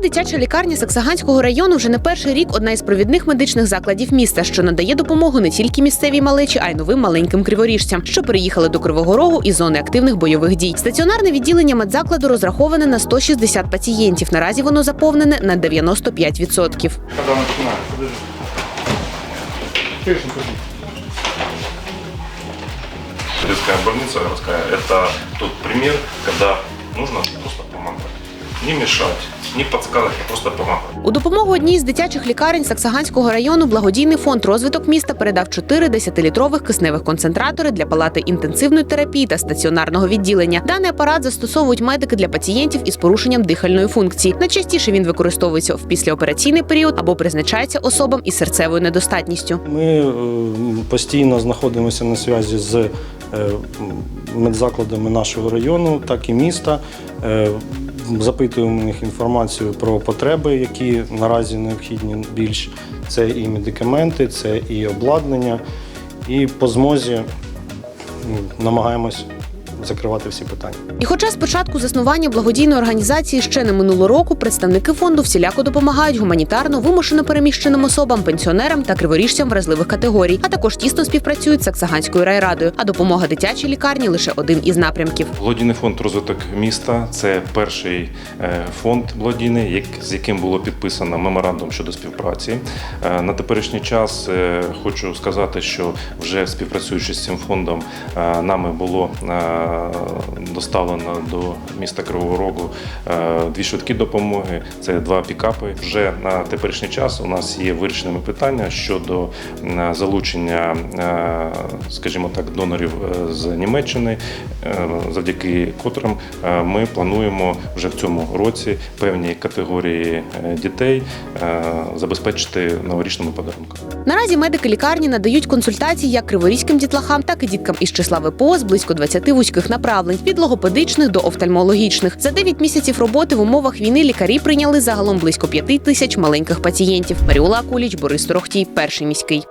дитяча лікарня Саксаганського району вже не перший рік одна із провідних медичних закладів міста, що надає допомогу не тільки місцевій малечі, а й новим маленьким криворіжцям, що переїхали до Кривого Рогу із зони активних бойових дій. Стаціонарне відділення медзакладу розраховане на 160 пацієнтів. Наразі воно заповнене на 95%. Когда начинаем, подожди. Слышно, подожди. Детская больница городская – это тот пример, когда нужно просто помогать. Не мешать, не подсказывать, а просто помогать. У допомогу одній з дитячих лікарень Саксаганського району благодійний фонд розвиток міста передав 4 10-літрових кисневих концентратори для палати інтенсивної терапії та стаціонарного відділення. Даний апарат застосовують медики для пацієнтів із порушенням дихальної функції. Найчастіше він використовується в післяопераційний період або призначається особам із серцевою недостатністю. Ми е, постійно знаходимося на зв'язі з е, медзакладами нашого району, так і міста. Запитуємо у них інформацію про потреби, які наразі необхідні більш. Це і медикаменти, це і обладнання. І по змозі намагаємось закривати всі питання. І хоча з початку заснування благодійної організації ще не минуло року, представники фонду всіляко допомагають гуманітарно вимушено переміщеним особам, пенсіонерам та криворіжцям вразливих категорій, а також тісно співпрацюють з Саксаганською райрадою. А допомога дитячій лікарні лише один із напрямків. Благодійний фонд розвиток міста це перший е, фонд благодійний, як- з яким було підписано меморандум щодо співпраці. Е, На теперішній час е, хочу сказати, що вже співпрацюючи з цим фондом, нами було доставлено до міста Кривого Рогу е, дві швидкі допомоги. Це два пікапи. Вже на теперішній час у нас є вирішеними питання щодо залучення, е, скажімо так, донорів е, з Німеччини, е, завдяки котрим е, ми плануємо вже в цьому році певні категорії е, дітей е, забезпечити новорічними подарунками. Наразі медики лікарні надають консультації як криворізьким дітлахам, так і діткам із числа ВПО з близько 20 вузьких направлень від логопедичних до офтальмологічних. За 9 місяців роботи в умовах війни лікарі прийняли загалом близько 5 тисяч маленьких пацієнтів. Маріула Куліч, Борис Торохтій, перший міський.